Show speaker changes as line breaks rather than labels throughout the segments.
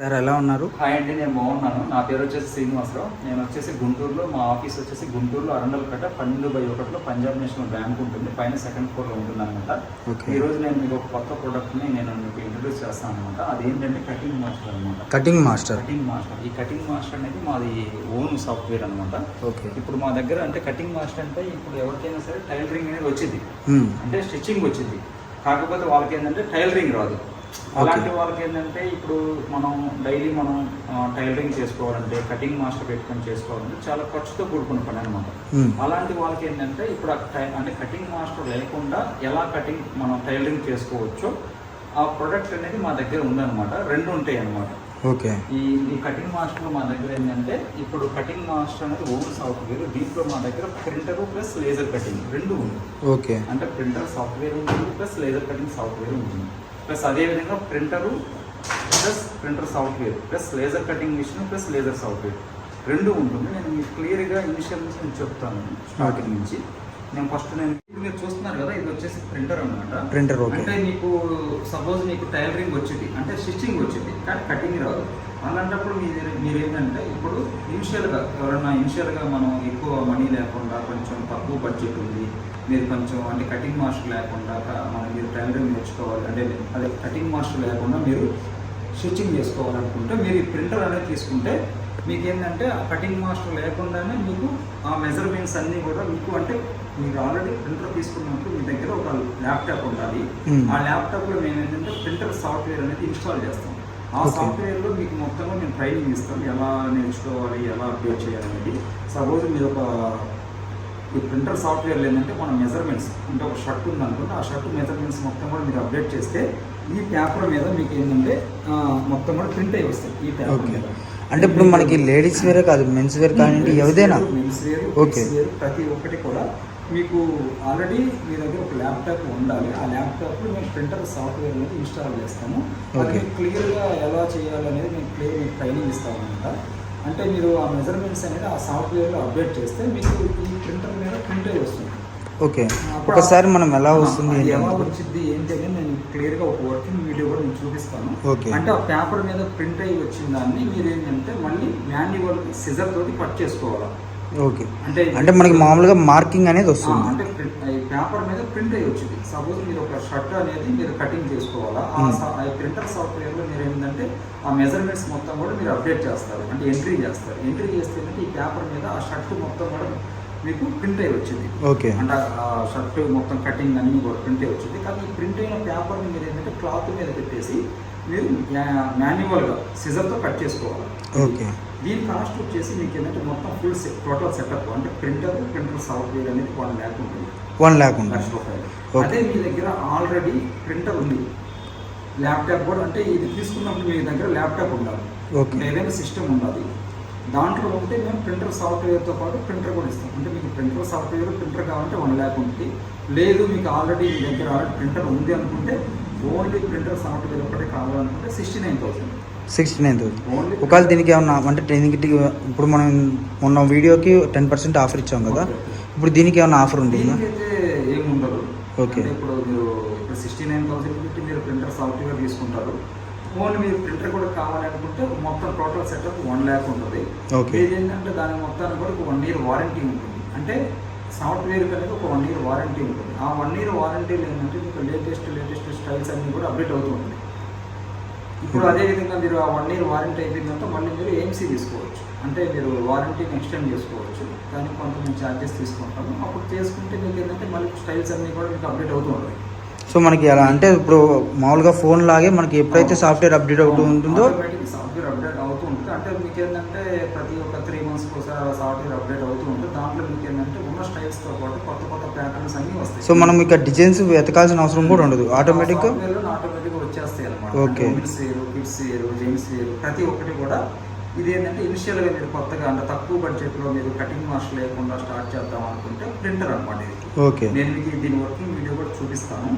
Sir ఎలా ఉన్నారు?
Hi అండి నేను బాగున్నాను. నా పేరు వచ్చేసి శ్రీనివాసరావు. నేను వచ్చేసి గుంటూరులో మా ఆఫీస్ వచ్చేసి గుంటూరులో అరండలకట్ట పన్నెండు బై ఒకటిలో పంజాబ్ నేషనల్ బ్యాంక్ ఉంటుంది. పైన సెకండ్ ఫ్లోర్లో ఉంటుంది అనమాట
ఓకే.
ఈ రోజు నేను మీకు ఒక కొత్త ప్రోడక్ట్ని నేను మీకు ఇంట్రడ్యూస్ చేస్తాను అనమాట అదేంటంటే కటింగ్ మాస్టర్ అనమాట
కటింగ్ మాస్టర్?
Cutting master. ఈ కటింగ్ మాస్టర్ అనేది మాది ఓన్ సాఫ్ట్వేర్ అనమాట
ఓకే.
ఇప్పుడు మా దగ్గర అంటే కటింగ్ మాస్టర్ అంటే ఇప్పుడు ఎవరికైనా సరే టైలరింగ్ అనేది వచ్చింది. అంటే స్టిచ్చింగ్ వచ్చింది. కాకపోతే వాళ్ళకి ఏంటంటే టైలరింగ్ రాదు. అలాంటి వాళ్ళకి ఏంటంటే ఇప్పుడు మనం డైలీ మనం టైలరింగ్ చేసుకోవాలంటే కటింగ్ మాస్టర్ పెట్టుకొని చేసుకోవాలంటే చాలా ఖర్చుతో కూడుకున్న పని అనమాట
మ్మ్.
అలాంటి వాళ్ళకి ఏంటంటే ఇప్పుడు అంటే కటింగ్ మాస్టర్ లేకుండా ఎలా కటింగ్ మనం టైలరింగ్ చేసుకోవచ్చో ఆ ప్రొడక్ట్ అనేది మా దగ్గర ఉందన్నమాట. రెండు ఉంటాయి అన్నమాట.
ఓకే.
ఈ ఈ కటింగ్ మాస్టర్ మా దగ్గర ఏంటంటే ఇప్పుడు కటింగ్ మాస్టర్ అనేది ఓన్ సాఫ్ట్వేర్ దీంట్లో మా దగ్గర ప్రింటర్ ప్లస్ లేజర్ కటింగ్ రెండు ఉంది
ఓకే.
అంటే ప్రింటర్ సాఫ్ట్వేర్ ఉంటుంది ప్లస్ లేజర్ కటింగ్ సాఫ్ట్వేర్ ఉంటుంది. ప్లస్ అదేవిధంగా printer plus printer software plus laser cutting machine plus laser software. రెండు ఉంటుంది. నేను మీకు క్లియర్గా ఇనిషియల్ నుంచి నేను చెప్తాను స్టార్టింగ్ నుంచి. నేను ఫస్ట్ నేను ఇప్పుడు మీరు చూస్తున్నారు కదా ఇది వచ్చేసి ప్రింటర్ అన్నమాట.
ప్రింటర్
అంటే మీకు సపోజ్ మీకు టైలరింగ్ వచ్చింది అంటే స్టిచ్చింగ్ వచ్చింది కానీ కటింగ్ రాదు. అలాంటప్పుడు మీరు మీరు ఏంటంటే ఇప్పుడు ఇనిషియల్గా ఎవరైనా ఇనిషియల్గా మనం ఎక్కువ మనీ లేకుండా కొంచెం తక్కువ బడ్జెట్ ఉంది మీరు కొంచెం అంటే కటింగ్ మాస్టర్ లేకుండా మనం మీరు టైలరింగ్ నేర్చుకోవాలి అంటే అదే కటింగ్ మాస్టర్ లేకుండా మీరు స్టిచ్చింగ్ చేసుకోవాలనుకుంటే మీరు ఈ ప్రింటర్ అనేది తీసుకుంటే మీకు ఏంటంటే ఆ కటింగ్ మాస్టర్ లేకుండానే మీకు ఆ మెజర్మెంట్స్ అన్నీ కూడా మీకు అంటే మీరు ఆల్రెడీ ప్రింటర్ తీసుకున్నప్పుడు మీ దగ్గర ఒక ల్యాప్టాప్ ఉండాలి
Hmm.
ఆ ల్యాప్టాప్లో మేము ఏంటంటే ప్రింటర్ సాఫ్ట్వేర్ అనేది ఇన్స్టాల్ చేస్తాం ఆ. సాఫ్ట్వేర్లో మీకు మొత్తంగా మేము ట్రైనింగ్ ఇస్తాం ఎలా నేర్చుకోవాలి ఎలా అప్డేట్ చేయాలనేది సపోజ్ మీరు ఒక ఈ ప్రింటర్ సాఫ్ట్వేర్లో ఏంటంటే మన మెజర్మెంట్స్ అంటే ఒక షర్ట్ ఉంది అనుకుంటే ఆ షర్ట్ మెజర్మెంట్స్ మొత్తం కూడా మీరు అప్డేట్ చేస్తే ఈ పేపర్ మీద మీకు ఏంటంటే మొత్తం కూడా ప్రింట్ అయ్యి వస్తాయి ఈ పేపర్
ఓకే
మీద.
అంటే ఇప్పుడు మనకి లేడీస్ వేరే కాదు మెన్స్ వేర్ కానివ్వండి ఏదైనా
మెన్స్ వేర్
ఓకే.
ప్రతి ఒక్కటి కూడా మీకు ఆల్రెడీ మీ దగ్గర ఒక ల్యాప్టాప్ ఉండాలి. ఆ ల్యాప్టాప్లో మేము ప్రింటర్ సాఫ్ట్వేర్ అనేది ఇన్స్టాల్ చేస్తాము.
ఓకే.
అది క్లియర్గా ఎలా చేయాలనేది మేము క్లియర్ మీకు ట్రైనింగ్ ఇస్తామన్నమాట అంటే మీరు ఆ మెజర్మెంట్స్ అనేది ఆ సాఫ్ట్వేర్లో అప్డేట్ చేస్తే మీకు ఈ ప్రింటర్ మీద ప్రింట్ అయ్యి వస్తుంది.
ఓకే. ఒకసారి మనం ఎలా వస్తుంది
ఎలా. వచ్చింది ఏంటి అనేది నేను క్లియర్గా ఒక వర్కింగ్ వీడియో కూడా నేను చూపిస్తాను.
ఓకే.
అంటే ఆ పేపర్ మీద ప్రింట్ అయ్యి వచ్చిన దాన్ని మీరు ఏంటంటే మళ్ళీ మాన్యువల్ సిజర్ తోటి కట్ చేసుకోవాలి.
ఓకే.
అంటే
అంటే మనకి మామూలుగా మార్కింగ్ అనేది వస్తుంది.
అంటే పేపర్ మీద ప్రింట్ అయ్యి వచ్చింది. సపోజ్ మీరు ఒక షర్ట్ అనేది మీరు కటింగ్ చేసుకోవాలా? ఆ
Hmm.
ప్రింటర్ సాఫ్ట్వేర్లో మీరు ఏంటంటే ఆ మెజర్మెంట్స్ మొత్తం కూడా మీరు అప్డేట్ చేస్తారు. అంటే ఎంట్రీ చేస్తారు. ఎంట్రీ చేస్తే ఏంటంటే ఈ పేపర్ మీద ఆ షర్ట్ మొత్తం కూడా మీకు ప్రింట్ అయ్యి వచ్చింది.
ఓకే.
అంటే ఆ షర్ట్ మొత్తం కటింగ్ అన్ని కూడా ప్రింట్ అయ్యి వచ్చింది. కానీ ఈ ప్రింట్ అయిన పేపర్ని మీరు ఏంటంటే క్లాత్ మీద పెట్టేసి మీరు మాన్యువల్గా సిజర్తో కట్ చేసుకోవాలి.
ఓకే.
దీని కాస్ట్ వచ్చేసి మీకు ఏంటంటే మొత్తం ఫుల్ సెట్ టోటల్ సెటప్ అంటే ప్రింటర్ ప్రింటర్ సాఫ్ట్వేర్ అనేది వన్ ల్యాక్ ఉంటుంది
వన్ ల్యాక్ Okay.
అదే మీ దగ్గర ఆల్రెడీ ప్రింటర్ ఉంది. ల్యాప్టాప్ కూడా అంటే ఇది తీసుకున్నప్పుడు మీ దగ్గర ల్యాప్టాప్ ఉండాలి.
ఓకే
ఏదైనా సిస్టమ్ ఉండాలి. దాంట్లో ఉంటే మేము ప్రింటర్ సాఫ్ట్వేర్తో పాటు ప్రింటర్ కూడా ఇస్తాం. అంటే మీకు ప్రింటర్ సాఫ్ట్వేర్ ప్రింటర్ కావాలంటే వన్ ల్యాక్ ఉంటుంది లేదు మీకు ఆల్రెడీ మీ దగ్గర ఆల్రెడీ ప్రింటర్ ఉంది అనుకుంటే ఓన్లీ ప్రింటర్ సాఫ్ట్వేర్ ఒకటే కావాలనుకుంటే sixty nine thousand
sixty nine thousand
only
ఒకవేళ దీనికి ఏమన్నా అంటే దీనికి ఇప్పుడు మనం మొన్న వీడియోకి టెన్ పర్సెంట్ ఆఫర్ ఇచ్చాం కదా. ఇప్పుడు దీనికి ఏమన్నా ఆఫర్ ఉంటుందా
దీనికైతే ఏముండదు.
ఓకే.
ఇప్పుడు మీరు ఇప్పుడు సిక్స్టీ నైన్ థౌసండ్ పెట్టి మీరు ప్రింటర్ సాఫ్ట్వేర్ తీసుకుంటారు. ఓన్లీ మీరు ప్రింటర్ కూడా కావాలనుకుంటే మొత్తం టోటల్ సెటప్ వన్ ల్యాక్ ఉంటుంది. ఇది ఏంటంటే దాని మొత్తానికి కూడా ఒక వన్ ఇయర్ వారంటీ ఉంటుంది. అంటే సాఫ్ట్వేర్ అనేది ఒక వన్ ఇయర్ వారంటీ ఉంటుంది. ఆ వన్ ఇయర్ వారంటీలో ఏంటంటే మీకు లేటెస్ట్ లేటెస్ట్ స్టైల్స్ అన్నీ కూడా అప్డేట్ అవుతూ ఉంటుంది ఇప్పుడు అదే విధంగా మీరు ఆ వన్ ఇయర్ వారంటీ అయిపోయిందంటే మళ్ళీ మీరు ఏఎంసీ తీసుకోవచ్చు. అంటే మీరు వారంటీని ఎక్స్టెండ్ చేసుకోవచ్చు. దానికి కొంత మేము ఛార్జెస్ తీసుకుంటాము. అప్పుడు చేసుకుంటే మీకు ఏంటంటే మళ్ళీ స్టైల్స్ అన్నీ కూడా మీకు అప్డేట్ అవుతూ ఉంటాయి.
సో మనకి ఎలా అంటే ఇప్పుడు మామూలుగా ఫోన్ లాగే మనకి ఎప్పుడైతే సాఫ్ట్వేర్ అప్డేట్ అవుతూ ఉంటుందో
ఆటోమేటిక్ సాఫ్ట్వేర్ అప్డేట్ అవుతూ ఉంటుంది. అంటే మీకు ఏంటంటే ప్రతి ఒక్క త్రీ మంత్స్కి ఒకసారి సాఫ్ట్వేర్ అప్డేట్ అవుతూ ఉంటుంది. దాంట్లో మీకు ఏంటంటే ఉన్న స్టైల్స్తో పాటు కొత్త కొత్త ప్యాటర్న్స్ అన్నీ వస్తాయి.
సో మనం ఇక డిజైన్స్ వెతకాల్సిన అవసరం కూడా ఉండదు. ఆటోమేటిక్గా
ఆటోమేటిక్గా ఉమెన్స్ వేరు కిడ్స్ వేరు జెంట్స్ వేరు ప్రతి ఒక్కటి కూడా ఇది ఏంటంటే ఇనిషియల్గా మీరు కొత్తగా అంటే తక్కువ బడ్జెట్లో మీరు కటింగ్ మాస్టర్ లేకుండా స్టార్ట్ చేద్దాం అనుకుంటే ప్రింటర్ అనమాట ఇది.
ఓకే.
నేను మీకు దీని వర్కింగ్ వీడియో కూడా చూపిస్తాను.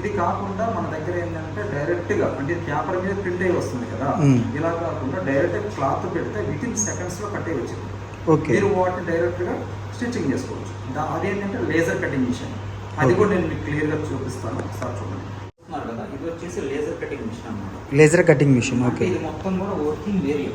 ఇది కాకుండా మన దగ్గర ఏంటంటే డైరెక్ట్గా అంటే పేపర్ మీద ప్రింట్ అయ్యి వస్తుంది కదా. ఇలా కాకుండా డైరెక్ట్ క్లాత్ పెడితే విత్ ఇన్ సెకండ్స్లో కట్ అయ్యి వచ్చింది.
ఓకే.
మీరు వాటిని డైరెక్ట్గా స్టిచ్చింగ్ చేసుకోవచ్చు. అదేంటంటే లేజర్ కటింగ్ మిషన్ అది. కూడా నేను మీకు క్లియర్గా చూపిస్తాను. ఒకసారి చూడండి. ఇది వచ్చేసి లేజర్ కటింగ్ మిషన్ అన్నమాట
లేజర్ కటింగ్ మిషన్ ఓకే
ఇది మొత్తం కూడా వర్కింగ్ ఏరియా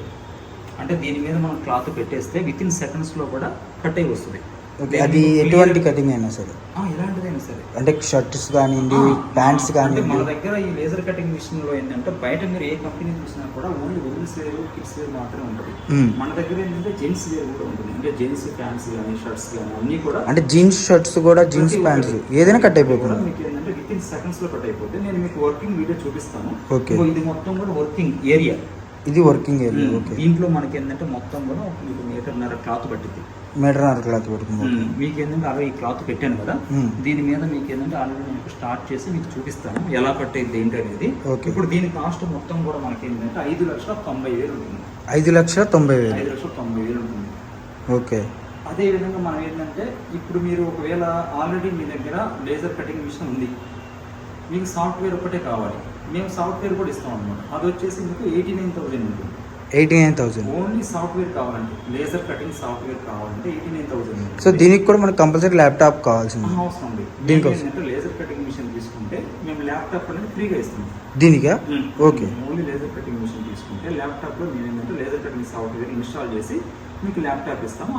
అంటే దీని మీద మనం క్లాత్ పెట్టేస్తే విత్ ఇన్ సెకండ్స్లో కూడా కట్ అయి వస్తుంది.
ఓకే అది ఎటువంటి కటింగ్ అయినా సరే.
ఆ, ఎలాంటిదైనా సరే.
అంటే షర్ట్స్ కానివ్వండి ప్యాంట్స్
అంటే మన దగ్గర ఈ లేజర్ కటింగ్ మిషన్లో ఏంటంటే బయట మీరు ఏ కంపెనీ చూసినా కూడా only women's wear kids wear మాత్రమే ఉంటుంది.
మ్మ్.
మన దగ్గర ఏంటంటే జెంట్స్ వేర్ కూడా ఉంటుంది. అంటే జెంట్స్ ప్యాంట్స్ కానీ షర్ట్స్ కానీ అన్ని కూడా
అంటే జీన్స్ షర్ట్స్ కూడా జీన్స్ ప్యాంట్స్ ఏదైనా కట్ అయిపోతుంది.
మీకు ఏంటంటే విత్ ఇన్ సెకండ్స్లో కట్ అయిపోతే నేను మీకు వర్కింగ్ వీడియో చూపిస్తాను. ఇగో ఇది మొత్తం కూడా వర్కింగ్ ఏరియా
ఇది వర్కింగ్ ఏరియా ఓకే.
దీంట్లో మనకి ఏంటంటే మొత్తం కూడా మీకు మీటర్న్నర క్లాత్ పట్టింది
మీటర్ నర క్లాత్ పెట్టుకుంది. ఓకే
మీకు ఏంటంటే అలా ఈ క్లాత్ పెట్టాను కదా. దీని మీద మీకు ఏంటంటే ఆల్రెడీ మీకు స్టార్ట్ చేసి మీకు చూపిస్తాను ఎలా పట్టేది ఏంటి అనేది.
ఓకే.
ఇప్పుడు దీని కాస్ట్ మొత్తం కూడా మనకి ఏంటంటే ఐదు లక్షల తొంభై వేలు ఉంటుంది.
ఐదు లక్షల తొంభై
ఐదు
వేలు
లక్షల తొంభై వేలు ఉంటుంది.
ఓకే.
అదే విధంగా మనం ఏంటంటే ఇప్పుడు మీరు ఒకవేళ ఆల్రెడీ మీ దగ్గర లేజర్ కటింగ్ మిషన్ ఉంది. మీకు సాఫ్ట్వేర్ ఒకటే కావాలి. మేము సాఫ్ట్వేర్ కూడా ఇస్తాం అనమాట అది వచ్చేసి మీకు ఎయిటీ నైన్ థౌసండ్ ఉంటుంది.
Eighty nine thousand.
Only software కావాలంటే లేజర్ కటింగ్ సాఫ్ట్వేర్ కావాలంటే ఎయిటీ నైన్ థౌసండ్.
సో దీనికి కూడా మనకు కంపల్సరీ ల్యాప్టాప్ కావాల్సింది.
అవసరం ఉంది
దీనికి
దీనికి
అవసరం.
ఏంటంటే లేజర్ కటింగ్ మిషన్ తీసుకుంటే మేము ల్యాప్టాప్ అనేది ఫ్రీగా ఇస్తాం.
దీనికా? Okay.
Only laser cutting machine తీసుకుంటే ల్యాప్టాప్లో మేము ఏంటంటే లేజర్ కటింగ్ సాఫ్ట్వేర్ ఇన్స్టాల్ చేసి మీకు ల్యాప్టాప్ ఇస్తాము.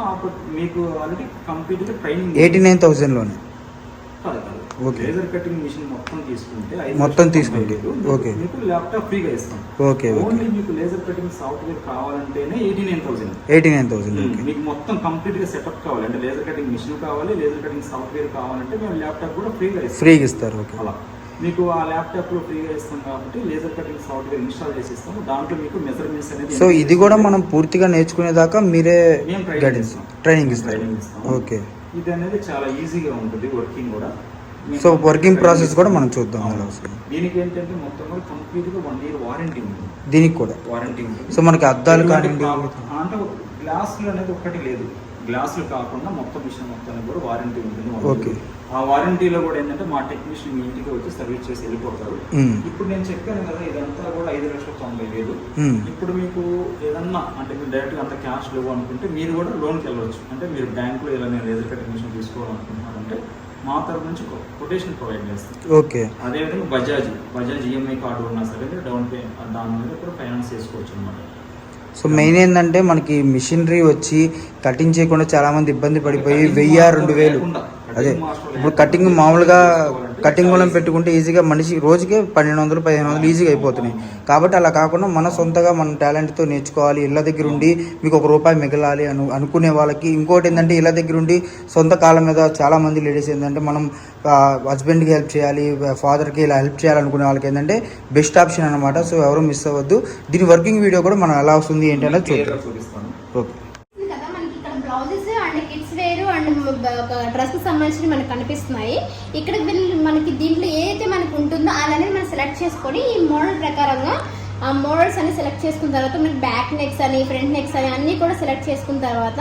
మీకు ఆల్రెడీ కంప్లీట్గా ట్రైనింగ్
ఎయిటీ నైన్ థౌసండ్లోనే. ఓకే.
లేజర్ కటింగ్ మిషన్ మొత్తం తీసుకుంటే
మొత్తం తీసుకుంటే. ఓకే.
మీకు ల్యాప్టాప్ ఫ్రీగా ఇస్తాం.
Okay okay.
ఓన్లీ మీకు laser cutting software కావాలంటేనే eighty nine thousand.
Eighty nine thousand okay.
మీకు మొత్తం కంప్లీట్గా సెటప్ కావాలి. అంటే లేజర్ కటింగ్ మిషన్ కావాలి లేజర్ కటింగ్ సాఫ్ట్వేర్ కావాలంటే మేము ల్యాప్టాప్ కూడా ఫ్రీగా ఇస్తాం.
ఫ్రీగా ఇస్తారు ఓకే.
అలా. మీకు ఆ ల్యాప్టాప్లో ఫ్రీగా ఇస్తాం కాబట్టి లేజర్ కటింగ్ సాఫ్ట్వేర్ ఇన్స్టాల్ చేసి ఇస్తాము. దాంట్లో మీకు మెజర్మెంట్స్ అనేది
సో ఇది కూడా మనం పూర్తిగా నేర్చుకునేదాకా మీరే
ట్రైనింగ్ ఇస్తాం.
ట్రైనింగ్
ఇస్తాం.
ఓకే.
ఇది అనేది చాలా ఈజీగా ఉంటుంది వర్కింగ్ కూడా.
సో వర్కింగ్ ప్రాసెస్ కూడా మనం చూద్దాం.
దీనికి ఏంటంటే మొత్తం కూడా కంప్లీట్గా వన్ ఇయర్ వారంటీ ఉంటుంది
దీనికి కూడా.
వారంటీ ఉంటుంది
సో మనకి అద్దాలు కానివ్వండి.
అంటే గ్లాసులు అనేది ఒక్కటి లేదు. గ్లాసులు కాకుండా మొత్తం మిషన్ మొత్తానికి కూడా వారంటీ ఉంటుంది.
ఓకే.
ఆ వారంటీలో కూడా ఏంటంటే మా టెక్నీషియన్ మీ ఇంటికి వచ్చి సర్వీస్ చేసి వెళ్ళిపోతారు.
మ్మ్.
ఇప్పుడు నేను చెప్పాను కదా ఇదంతా కూడా ఐదు లక్షల తొంభై వేలు.
మ్మ్.
ఇప్పుడు మీకు ఏదన్నా అంటే మీరు డైరెక్ట్గా అంత క్యాష్ లేవు అనుకుంటే మీరు కూడా లోన్కి వెళ్ళవచ్చు. అంటే మీరు బ్యాంకులో ఇలా నేను లేజర్ కటింగ్ మిషన్ తీసుకోవాలనుకుంటున్నారంటే మా తరపు నుంచి కొటేషన్ ప్రొవైడ్ చేస్తాం.
ఓకే.
అదేవిధంగా బజాజ్ బజాజ్ ఈఎంఐ కార్డు ఉన్నా సరే మీరు డౌన్ పే దాని మీద కూడా ఫైనాన్స్ చేసుకోవచ్చు అనమాట
సో మెయిన్ ఏంటంటే మనకి మిషనరీ వచ్చి కటింగ్ చేయకుండా చాలా మంది ఇబ్బంది పడిపోయి వెయ్యి రెండు వేలు. అదే ఇప్పుడు కటింగ్ మామూలుగా కటింగ్ మూలం పెట్టుకుంటే ఈజీగా మనిషి రోజుకే పన్నెండు వందలు పదిహేను వందలు ఈజీగా అయిపోతున్నాయి. కాబట్టి అలా కాకుండా మన సొంతగా మన టాలెంట్తో నేర్చుకోవాలి. ఇళ్ళ దగ్గర ఉండి మీకు ఒక రూపాయి మిగలాలి అను అనుకునే వాళ్ళకి. ఇంకోటి ఏంటంటే ఇళ్ళ దగ్గర ఉండి సొంత కాళ్ళ మీద చాలా మంది లేడీస్ ఏంటంటే మనం హస్బెండ్కి హెల్ప్ చేయాలి ఫాదర్కి ఇలా హెల్ప్ చేయాలనుకునే వాళ్ళకి ఏంటంటే బెస్ట్ ఆప్షన్ అనమాట సో ఎవరు మిస్ అవ్వద్దు. దీని వర్కింగ్ వీడియో కూడా మనం ఎలా వస్తుంది ఏంటి అనేది చూద్దాం
చూపిస్తాను
ఓకే
ఉంది కదా మనకి ఇక్కడ blouses and kids wear and సంబంధించినవి మనకు కనిపిస్తున్నాయి. ఇక్కడ వీళ్ళు మనకి దీంట్లో ఏదైతే మనకు ఉంటుందో అలానే మనం సెలెక్ట్ చేసుకొని ఈ మోడల్ ప్రకారంగా ఆ మోడల్స్ అన్ని సెలెక్ట్ చేసుకున్న తర్వాత మనకి బ్యాక్ నెక్స్ అని ఫ్రంట్ నెక్స్ అని అన్నీ కూడా సెలెక్ట్ చేసుకున్న తర్వాత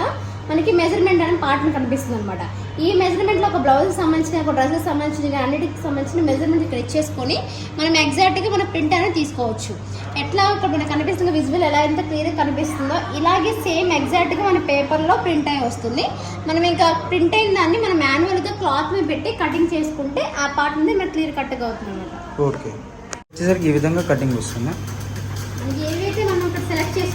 మనకి మెజర్మెంట్ అనే పార్ట్ని కనిపిస్తుంది అనమాట ఈ మెజర్మెంట్లో ఒక బ్లౌజ్కి సంబంధించిన ఒక డ్రెస్కి సంబంధించిన అన్నిటికి సంబంధించిన మెజర్మెంట్ ఇక్కడ ఇచ్చేసుకొని మనం ఎగ్జాక్ట్గా మన ప్రింట్ అనేది తీసుకోవచ్చు. ఎట్లా ఇక్కడ మనకు కనిపిస్తున్న విజువల్ ఎలా ఎంత క్లియర్గా కనిపిస్తుందో ఇలాగే సేమ్ ఎగ్జాక్ట్గా మన పేపర్లో ప్రింట్ అయి వస్తుంది. మనం ఇంకా ప్రింట్ అయిన దాన్ని మనం మాన్యువల్గా క్లాత్ మీద పెట్టి కటింగ్ చేసుకుంటే ఆ పార్ట్ అనేది మనకి క్లియర్ కట్గా అవుతుంది అనమాట
ఓకే వచ్చేసరికి ఈ విధంగా కటింగ్ వస్తుంది
మనకి ఏవైతే మనం ఇక్కడ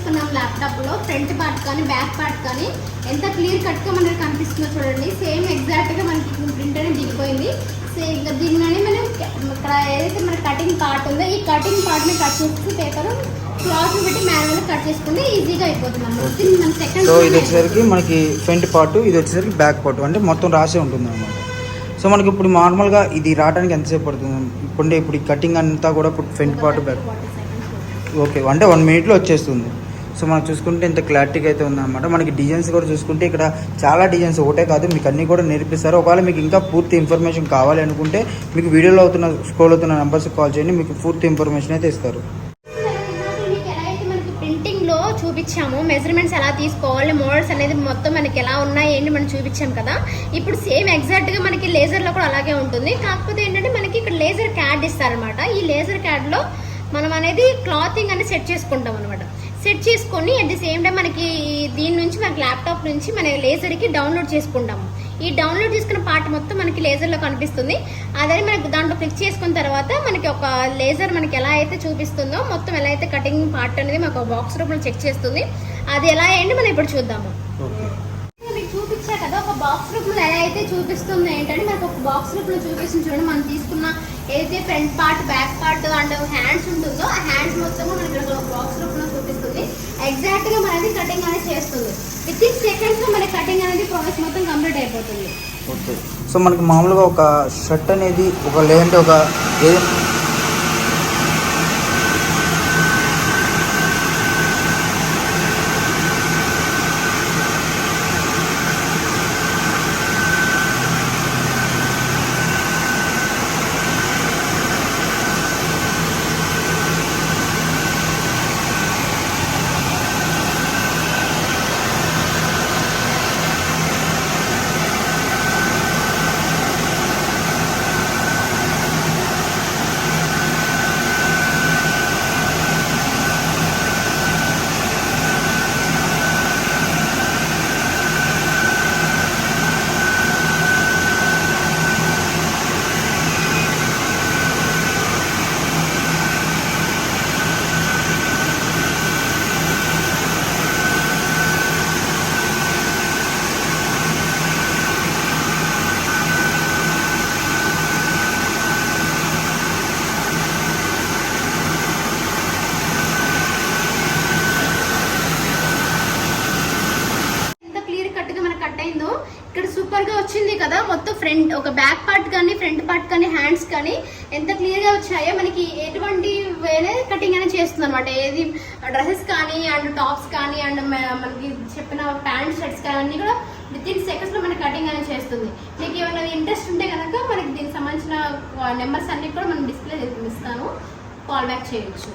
చేసుకున్నాం ల్యాప్టాప్లో ఫ్రంట్ పార్ట్ కానీ బ్యాక్ పార్ట్ కానీ. ఎంత క్లియర్ కట్గా మనకి కనిపిస్తుందో చూడండి. సేమ్ ఎగ్జాక్ట్గా మనకి ప్రింట్ అనేది దిగిపోయింది. సేమ్ ఇంకా దీనిలోనే మనం ఇక్కడ ఏదైతే మన కటింగ్ పార్ట్ ఉందో ఈ కటింగ్ పార్ట్ని కట్ చేసి పేపర్ క్లాత్ పెట్టి మాన్యువల్ కట్ చేసుకుంటే ఈజీగా అయిపోతుంది అన్నమాట. సెకండ్
సో ఇది వచ్చేసరికి మనకి ఫ్రంట్ పార్ట్ ఇది వచ్చేసరికి బ్యాక్ పార్ట్ అంటే మొత్తం రాసే ఉంటుంది అనమాట సో మనకి ఇప్పుడు నార్మల్గా ఇది రావడానికి ఎంతసేపు పడుతుంది? ఇప్పుడు ఇప్పుడు ఈ కటింగ్ అంతా కూడా ఇప్పుడు ఫ్రంట్ పార్ట్ బ్యాక్ ఓకే అంటే వన్ మినిట్లో వచ్చేస్తుంది. సో మనం చూసుకుంటే ఇంత క్లారిటీగా అయితే ఉందన్నమాట. మనకి డిజైన్స్ కూడా చూసుకుంటే ఇక్కడ చాలా డిజైన్స్ ఒకటే కాదు మీకు అన్నీ కూడా నేర్పిస్తారు. ఒకవేళ మీకు ఇంకా పూర్తి ఇన్ఫర్మేషన్ కావాలి అనుకుంటే మీకు వీడియోలో అవుతున్న స్క్రోల్ అవుతున్న నెంబర్స్కి కాల్ చేయండి మీకు పూర్తి ఇన్ఫర్మేషన్ అయితే ఇస్తారు.
మీకు లో చూపించాము. మెజర్మెంట్స్ ఎలా తీసుకోవాలి మోడల్స్ అనేది మొత్తం మనకి ఎలా ఉన్నాయి ఏంటి మనం చూపించాం కదా. ఇప్పుడు సేమ్ ఎగ్జాక్ట్గా మనకి లేజర్లో కూడా అలాగే ఉంటుంది. కాకపోతే ఏంటంటే మనకి ఇక్కడ లేజర్ క్యాడ్ ఇస్తారనమాట ఈ లేజర్ క్యాడ్లో మనం అనేది క్లాతింగ్ అనేది సెట్ చేసుకుంటాం అనమాట సెట్ చేసుకొని అట్ ది సేమ్ టైం మనకి దీని నుంచి మనకి ల్యాప్టాప్ నుంచి మన లేజర్కి డౌన్లోడ్ చేసుకుంటాము ఈ డౌన్లోడ్ చేసుకున్న పార్ట్ మొత్తం మనకి లేజర్లో కనిపిస్తుంది. అదే మనకి దాంట్లో క్లిక్ చేసుకున్న తర్వాత మనకి ఒక లేజర్ మనకి ఎలా అయితే చూపిస్తుందో మొత్తం ఎలా అయితే కటింగ్ పార్ట్ అనేది మాకు బాక్స్ రూపంలో చెక్ చేస్తుంది. అది ఎలా అయ్యండి మనం ఇప్పుడు చూద్దాము
ఓకే
మీకు చూపించా కదా ఒక బాక్స్ రూపంలో ఎలా అయితే చూపిస్తుంది ఏంటంటే మనకు ఒక బాక్స్ రూపంలో చూపిస్తుంది చూడండి మనం తీసుకున్న ఏదైతే front part back part and hands ఉంటుందో ఆ హ్యాండ్స్ మొత్తం మనకి ఇక్కడ ఒక బాక్స్ రూపంలో చూపిస్తుంది. ఎగ్జాక్ట్గా మనది కటింగ్ అనేది చేస్తుంది. విత్ ఇన్ సెకండ్స్లో మన కటింగ్ అనేది ప్రాసెస్ మొత్తం కంప్లీట్ అయిపోతుంది.
ఓకే సో మనకి మామూలుగా ఒక షర్ట్ అనేది ఒక లేదంటే ఒక
మొత్తం ఫ్రంట్ ఒక బ్యాక్ పార్ట్ కానీ ఫ్రంట్ పార్ట్ కానీ హ్యాండ్స్ కానీ ఎంత క్లియర్గా వచ్చాయో మనకి ఎటువంటి వేరే కటింగ్ అనేది చేస్తుంది అనమాట ఏది డ్రెస్సెస్ కానీ అండ్ టాప్స్ కానీ అండ్ మనకి చెప్పిన ప్యాంట్ షర్ట్స్ కానీ అన్నీ కూడా విత్ ఇన్ సెకండ్స్లో మనకి కటింగ్ అనేది చేస్తుంది. మీకు ఏమైనా ఇంట్రెస్ట్ ఉంటే కనుక మనకి దీనికి సంబంధించిన నెంబర్స్ అన్నీ కూడా మనం డిస్ప్లే ఇస్తాను. కాల్ బ్యాక్ చేయొచ్చు.